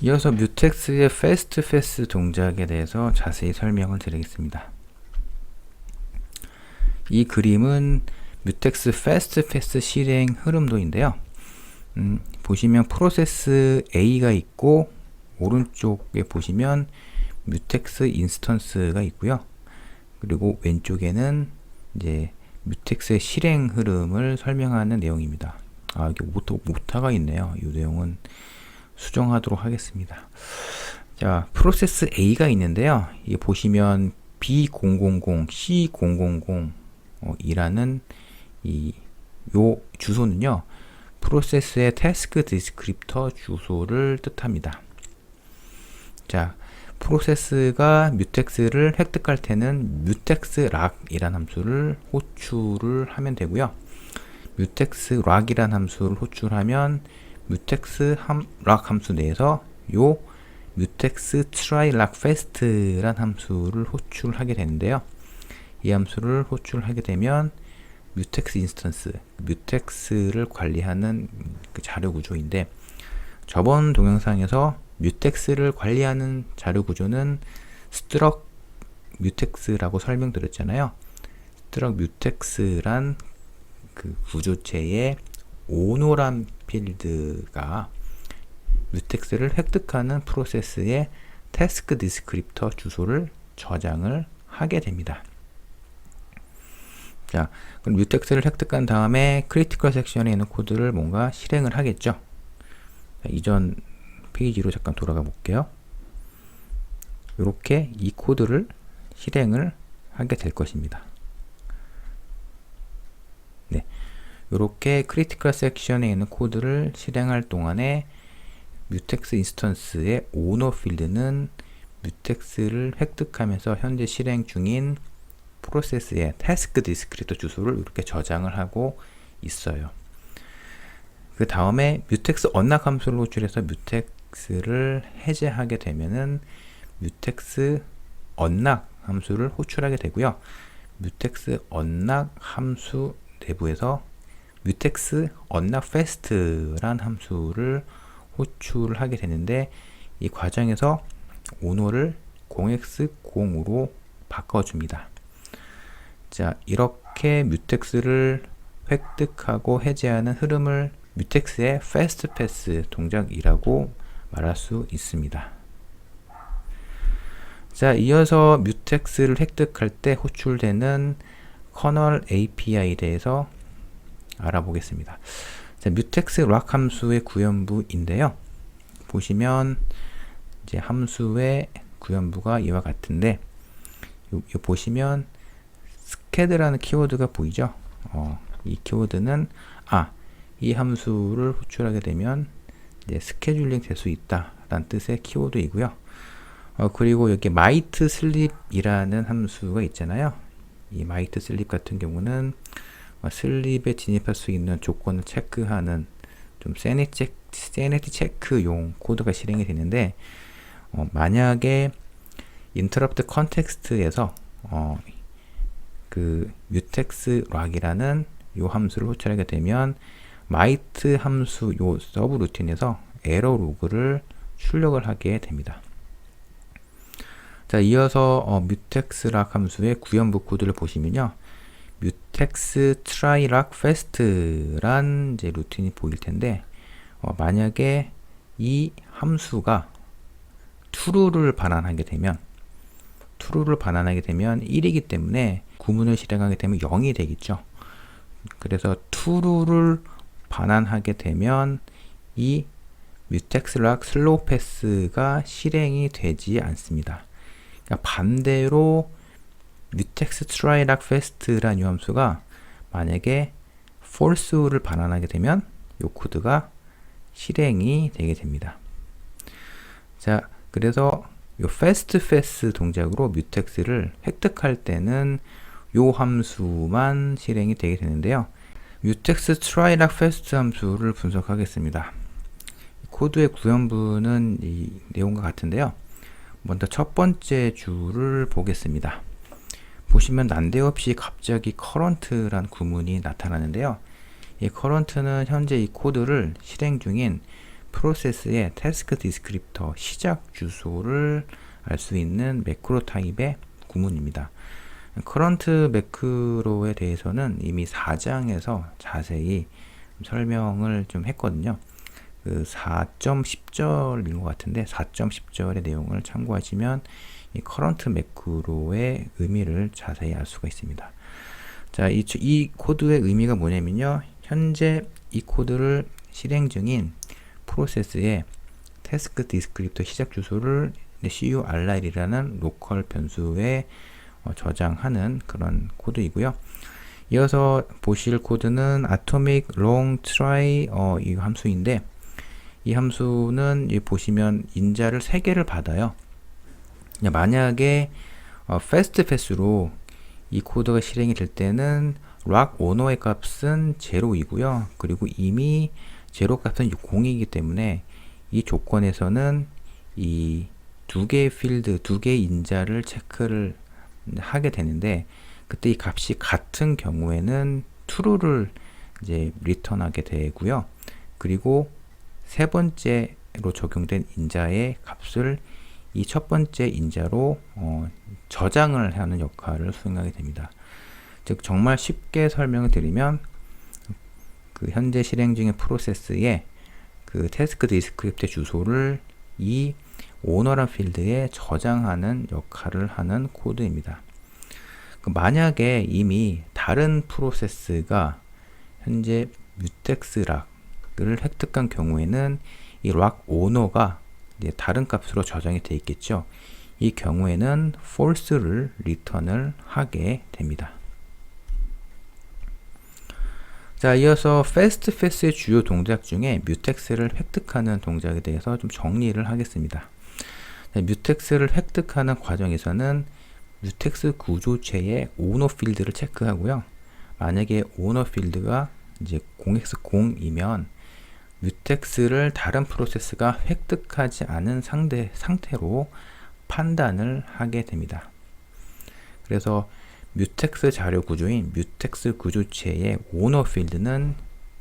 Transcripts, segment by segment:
이어서 뮤텍스의 fast fast 동작에 대해서 자세히 설명을 드리겠습니다. 이 그림은 뮤텍스 fast fast 실행 흐름도인데요. 음, 보시면 프로세스 A가 있고 오른쪽에 보시면 뮤텍스 인스턴스가 있고요. 그리고 왼쪽에는 이제 뮤텍스의 실행 흐름을 설명하는 내용입니다. 아, 이게 오타, 오타가 있네요. 이 내용은 수정하도록 하겠습니다. 자, 프로세스 A가 있는데요. 이게 보시면 B000, C000 어, 이라는 이 요 주소는요. 프로세스의 태스크 디스크립터 주소를 뜻합니다. 자, 프로세스가 뮤텍스를 획득할 때는 뮤텍스 락이란 함수를 호출을 하면 되고요. 뮤텍스 락이란 함수를 호출하면 뮤텍스 함, 락 함수 내에서 요 뮤텍스 try 락 fast란 함수를 호출하게 되는데요. 이 함수를 호출하게 되면 뮤텍스 인스턴스, 뮤텍스를 관리하는 그 자료 구조인데 저번 동영상에서 뮤텍스를 관리하는 자료 구조는 스트럭 뮤텍스라고 설명드렸잖아요. 스트럭 뮤텍스란 그 구조체의 오노란 필드가 뮤텍스를 획득하는 프로세스의 태스크 디스크립터 주소를 저장을 하게 됩니다. 자, 그럼 뮤텍스를 획득한 다음에 크리티컬 섹션에 있는 코드를 뭔가 실행을 하겠죠. 자, 이전 페이지로 잠깐 돌아가 볼게요. 이렇게 이 코드를 실행을 하게 될 것입니다. 네, 이렇게 크리티컬 섹션에 있는 코드를 실행할 동안에 뮤텍스 인스턴스의 오너 필드는 뮤텍스를 획득하면서 현재 실행 중인 프로세스의 태스크 디스크립터 주소를 이렇게 저장을 하고 있어요. 그 다음에 뮤텍스 언락 함수를 호출해서 뮤텍스를 해제하게 되면은 뮤텍스 언락 함수를 호출하게 되고요. 뮤텍스 언락 함수 내부에서 뮤텍스 언락 패스트란 함수를 호출하게 되는데 이 과정에서 오노를 0x0으로 바꿔줍니다. 자, 이렇게 뮤텍스를 획득하고 해제하는 흐름을 뮤텍스의 fast pass 동작이라고 말할 수 있습니다. 자, 이어서 뮤텍스를 획득할 때 호출되는 커널 API에 대해서 알아보겠습니다. 자, 뮤텍스 락 함수의 구현부인데요. 보시면 이제 함수의 구현부가 이와 같은데 요, 요 보시면 스캐드라는 키워드가 보이죠? 어, 이 키워드는 아, 이 함수를 호출하게 되면 이제 스케줄링 될 수 있다 라는 뜻의 키워드이고요. 어, 그리고 여기 might sleep이라는 함수가 있잖아요. 이 might 같은 경우는 어, 슬립에 진입할 수 있는 조건을 체크하는 좀 세니체, 세니티 체크용 코드가 실행이 되는데 어, 만약에 interrupt 컨텍스트에서 어, 그 mutex 락이라는 요 함수를 호출하게 되면 might 함수 요 서브 루틴에서 에러 로그를 출력을 하게 됩니다. 자, 이어서 어, mutex 락 함수의 구현부 코드를 보시면요. Mutex try 락 fast란 이제 루틴이 보일 텐데 어, 만약에 이 함수가 true를 반환하게 되면 true를 반환하게 되면 1이기 때문에 구문을 실행하게 되면 0이 되겠죠. 그래서 true를 반환하게 되면 이 mutex 락 슬로우 패스가 실행이 되지 않습니다. 그러니까 반대로 mutex try 락 fast라는 이 함수가 만약에 false를 반환하게 되면 이 코드가 실행이 되게 됩니다. 자, 그래서 이 fast fast 동작으로 뮤텍스를 획득할 때는 이 함수만 실행이 되게 되는데요. 뮤텍스 try 락 fast 함수를 분석하겠습니다. 코드의 구현부는 이 내용과 같은데요. 먼저 첫 번째 줄을 보겠습니다. 보시면 난데없이 갑자기 current란 구문이 나타나는데요. 이 current는 현재 이 코드를 실행 중인 프로세스의 태스크 디스크립터 시작 주소를 알 수 있는 매크로 타입의 구문입니다. 커런트 매크로에 대해서는 이미 4장에서 자세히 설명을 좀 했거든요. 그 4.10절인 것 같은데 4.10절의 내용을 참고하시면 이 커런트 매크로의 의미를 자세히 알 수가 있습니다. 자, 이, 이 코드의 의미가 뭐냐면요. 현재 이 코드를 실행 중인 프로세스의 태스크 디스크립터 시작 주소를 curl이라는 로컬 변수에 어, 저장하는 그런 코드이고요. 이어서 보실 코드는 atomic long try 어, 이 함수인데 이 함수는 이 보시면 인자를 3개를 받아요. 만약에 어, fast pass로 이 코드가 실행이 될 때는 락 오너의 값은 0이고요. 그리고 이미 0 값은 0이기 때문에 이 조건에서는 이 두 개의 필드, 두 개의 인자를 체크를 하게 되는데 그때 이 값이 같은 경우에는 true를 이제 리턴하게 되고요. 그리고 세 번째로 적용된 인자의 값을 이 첫 번째 인자로 어, 저장을 하는 역할을 수행하게 됩니다. 즉 정말 쉽게 설명을 드리면 그 현재 실행 중인 프로세스의 그 태스크 디스크립트 주소를 이 오너란 필드에 저장하는 역할을 하는 코드입니다. 그 만약에 이미 다른 프로세스가 현재 뮤텍스 락을 획득한 경우에는 이 락 오너가 다른 값으로 저장이 되어 있겠죠. 이 경우에는 false를 리턴을 하게 됩니다. 자, 이어서 fast fast의 주요 동작 중에 뮤텍스를 획득하는 동작에 대해서 좀 정리를 하겠습니다. 자, 뮤텍스를 획득하는 과정에서는 뮤텍스 구조체의 오너 필드를 체크하고요. 만약에 오너 필드가 이제 0x0이면 뮤텍스를 다른 프로세스가 획득하지 않은 상대, 상태로 판단을 하게 됩니다. 그래서 뮤텍스 자료 구조인 뮤텍스 구조체의 오너 필드는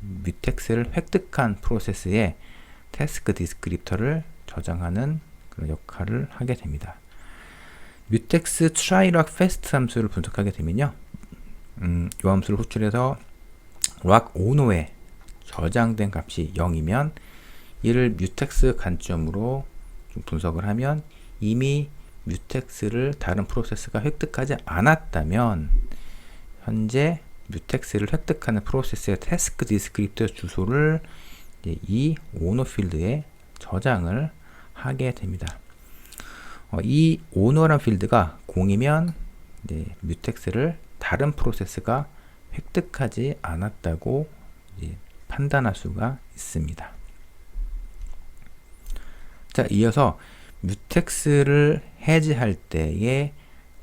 뮤텍스를 획득한 프로세스의 태스크 디스크립터를 저장하는 그런 역할을 하게 됩니다. 뮤텍스 try락 fast 함수를 분석하게 되면요. 음, 이 함수를 호출해서 락 오너에 저장된 값이 0이면 이를 뮤텍스 관점으로 분석을 하면 이미 뮤텍스를 다른 프로세스가 획득하지 않았다면 현재 뮤텍스를 획득하는 프로세스의 태스크 디스크립터 주소를 이 오너 필드에 저장을 하게 됩니다. 어, 이 오너란 필드가 0이면 뮤텍스를 다른 프로세스가 획득하지 않았다고 판단할 수가 있습니다. 자, 이어서 뮤텍스를 해지할 때에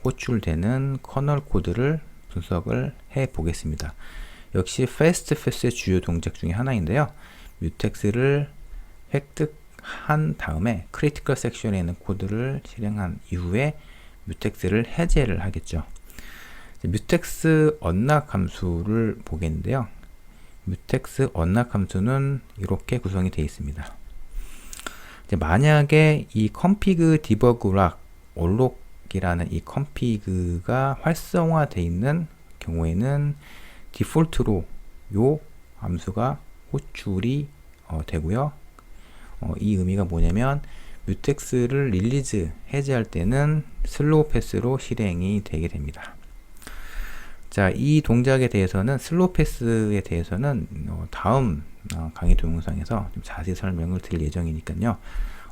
호출되는 커널 코드를 분석을 해 보겠습니다. 역시 fast fast의 주요 동작 중에 하나인데요. 뮤텍스를 획득한 다음에 크리티컬 섹션에 있는 코드를 실행한 이후에 뮤텍스를 해제를 하겠죠. 뮤텍스 언락 함수를 보겠는데요. 뮤텍스 언락 함수는 이렇게 구성이 되어 있습니다. 만약에 이 config debug 락 올록이라는 이 config가 활성화되어 있는 경우에는 디폴트로 요 함수가 호출이 어, 되고요. 어, 이 의미가 뭐냐면 뮤텍스를 릴리즈 해제할 때는 슬로우 패스로 실행이 되게 됩니다. 자, 이 동작에 대해서는 슬로우 패스에 대해서는 어, 다음 어, 강의 동영상에서 좀 자세히 설명을 드릴 예정이니까요.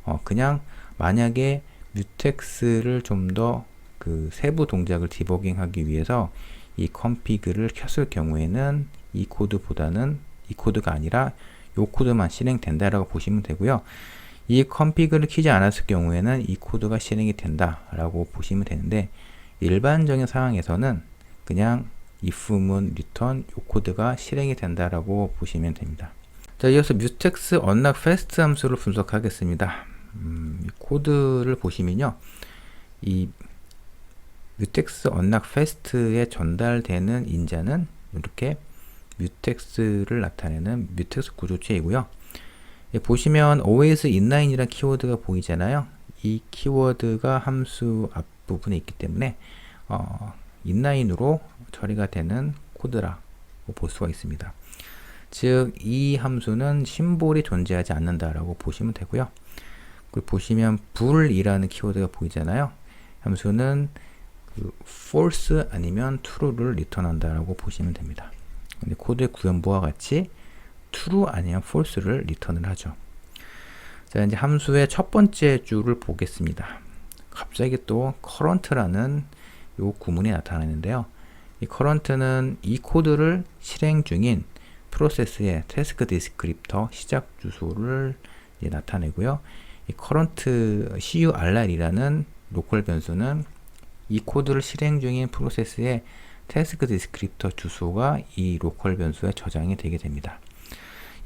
어, 그냥 만약에 뮤텍스를 좀 더 그 세부 동작을 디버깅하기 위해서 이 컴피그를 켰을 경우에는 이 코드보다는 이 코드가 아니라 이 코드만 실행된다라고 보시면 되고요. 이 컴피그를 키지 않았을 경우에는 이 코드가 실행이 된다라고 보시면 되는데 일반적인 상황에서는 그냥 if문 return 이 코드가 실행이 된다라고 보시면 됩니다. 자, 이어서 언락 fast 함수를 분석하겠습니다. 음, 코드를 보시면요. 이 언락 패스트에 전달되는 인자는 이렇게 뮤텍스를 나타내는 뮤텍스 구조체이고요. 예, 보시면 always inline이라는 키워드가 보이잖아요. 이 키워드가 함수 앞부분에 있기 때문에 어, inline으로 처리가 되는 코드라고 볼 수가 있습니다. 즉, 이 함수는 심볼이 존재하지 않는다라고 보시면 되고요. 그리고 보시면 불이라는 키워드가 보이잖아요. 함수는 그 false 아니면 true를 리턴한다라고 보시면 됩니다. 근데 코드의 구현부와 같이 true 아니면 false를 리턴을 하죠. 자, 이제 함수의 첫 번째 줄을 보겠습니다. 갑자기 또 current라는 요 구문이 나타나는데요. 이 current는 이 코드를 실행 중인 프로세스의 태스크 디스크립터 시작 주소를 나타내고요. 이 current curr이라는 로컬 변수는 이 코드를 실행 중인 프로세스의 태스크 디스크립터 주소가 이 로컬 변수에 저장이 되게 됩니다.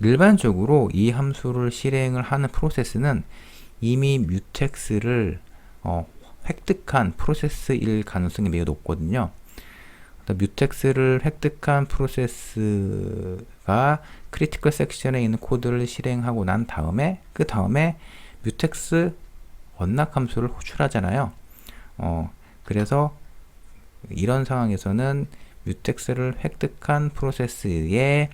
일반적으로 이 함수를 실행을 하는 프로세스는 이미 뮤텍스를 어, 획득한 프로세스일 가능성이 매우 높거든요. 뮤텍스를 획득한 프로세스가 크리티컬 섹션에 있는 코드를 실행하고 난 다음에 그 다음에 뮤텍스 원낙 함수를 호출하잖아요. 어, 그래서 이런 상황에서는 뮤텍스를 획득한 프로세스의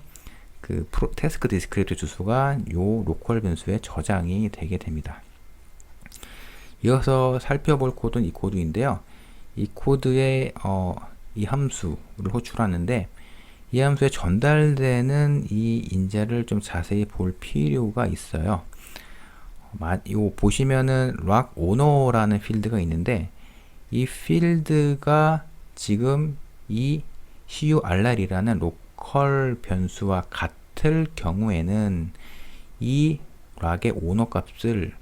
그 프로, 태스크 디스크립트 주소가 요 로컬 변수에 저장이 되게 됩니다. 이어서 살펴볼 코드는 이 코드인데요. 이 코드에 어, 이 함수를 호출하는데 이 함수에 전달되는 이 인자를 좀 자세히 볼 필요가 있어요. 요 보시면은 락 오너라는 필드가 있는데 이 필드가 지금 이 curr이라는 로컬 변수와 같을 경우에는 이 락의 오너 값을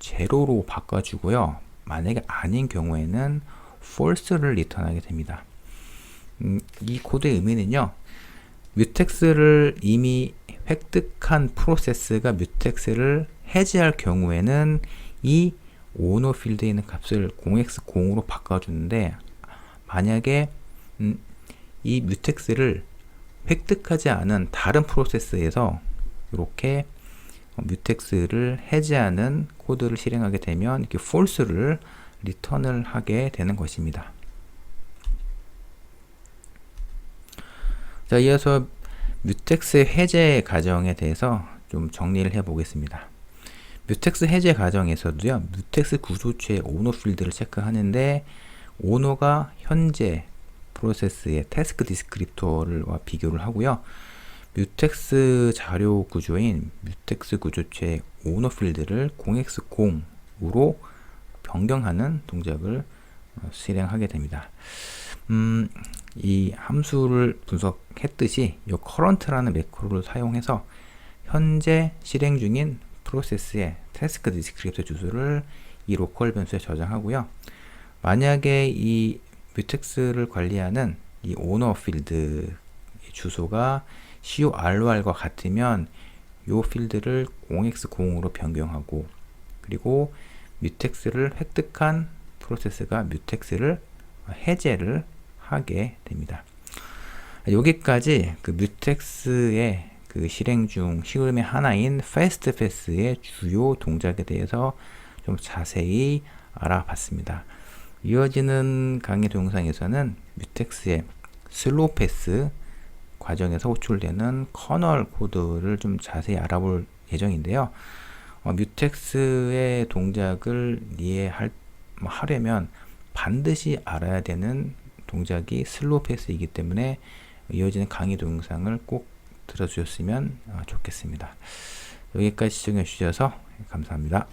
제로로 바꿔주고요. 만약에 아닌 경우에는 false를 리턴하게 됩니다. 음, 이 코드의 의미는요. 뮤텍스를 이미 획득한 프로세스가 뮤텍스를 해지할 경우에는 이 오너 필드에 있는 값을 0x0으로 바꿔주는데 만약에 음, 이 뮤텍스를 획득하지 않은 다른 프로세스에서 이렇게 뮤텍스를 해제하는 코드를 실행하게 되면 이렇게 false를 리턴을 하게 되는 것입니다. 자, 이어서 뮤텍스 해제 과정에 대해서 좀 정리를 해 보겠습니다. 뮤텍스 해제 과정에서도요, 뮤텍스 구조체의 오너 필드를 체크하는데, 오너가 현재 프로세스의 태스크 디스크립터와 비교를 하고요. 뮤텍스 자료 구조인 뮤텍스 구조체의 오너 필드를 0x0으로 변경하는 동작을 어, 실행하게 됩니다. 음, 이 함수를 분석했듯이 이 current라는 매크로를 사용해서 현재 실행 중인 프로세스의 태스크 디스크립터 주소를 이 로컬 변수에 저장하고요. 만약에 이 뮤텍스를 관리하는 이 오너 필드 주소가 CORR과 같으면 이 필드를 0x0으로 변경하고 그리고 뮤텍스를 획득한 프로세스가 뮤텍스를 해제를 하게 됩니다. 여기까지 그 뮤텍스의 그 실행 중 시그름의 하나인 패스트 패스의 주요 동작에 대해서 좀 자세히 알아봤습니다. 이어지는 강의 동영상에서는 뮤텍스의 슬로우 패스 과정에서 호출되는 커널 코드를 좀 자세히 알아볼 예정인데요. 어, 뮤텍스의 동작을 이해할 뭐 하려면 반드시 알아야 되는 동작이 슬로우 패스이기 때문에 이어지는 강의 동영상을 꼭 들어주셨으면 어, 좋겠습니다. 여기까지 시청해 주셔서 감사합니다.